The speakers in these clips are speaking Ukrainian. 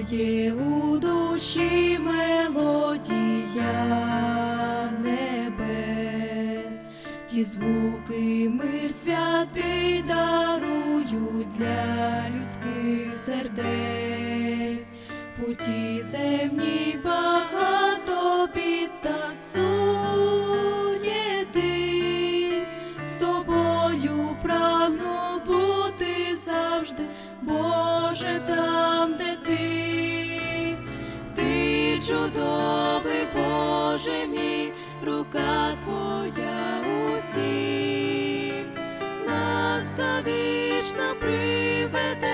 лунає у душі мелодія небес, ті звуки мир святий дарують для людських сердець, путі земні багато чудовий, Боже мій, рука твоя усім, ласка вічна приведе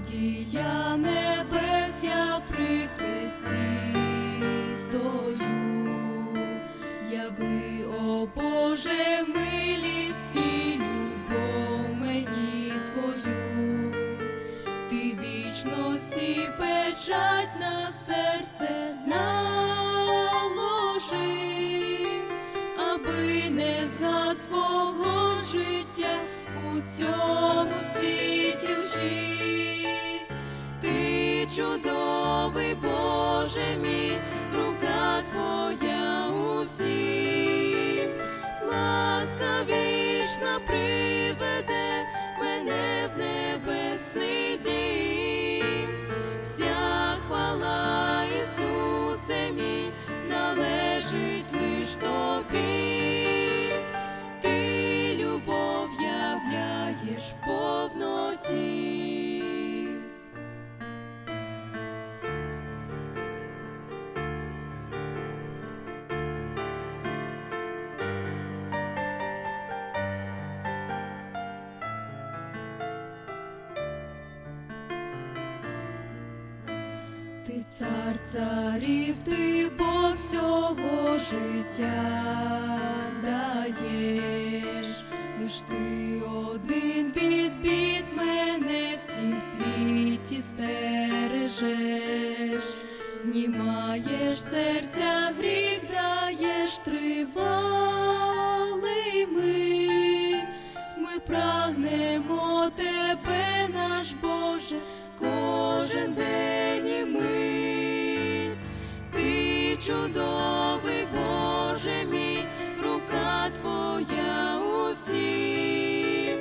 Мелодія небес, я при хресті стою, яви, о Боже, милість і любов мені твою, ти вічності печать на серце наложи, аби не згас вогонь життя у цьому світі лжи. Чудовий, Боже мій, рука твоя Ти цар царів, ти Бог всього життя даєш, лиш ти один від бід мене в цім світі стережеш, знімаєш серця гріх, даєш. Ми прагнемо тебе, наш Боже, кожен день і мить. Ти чудовий, Боже мій, рука твоя усім,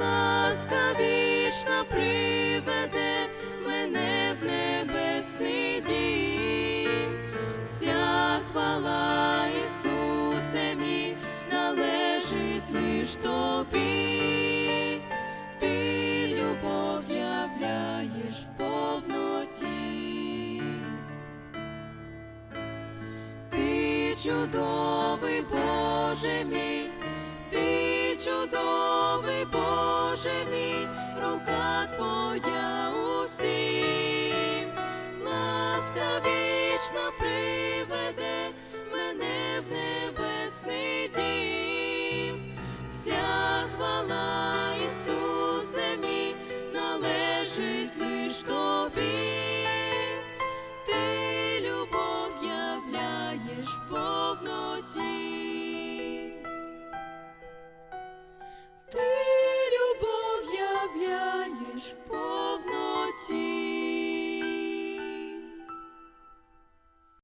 ласка вічна приведе чудовий, Боже мій, ти чудовий, Боже мій, рука твоя усім,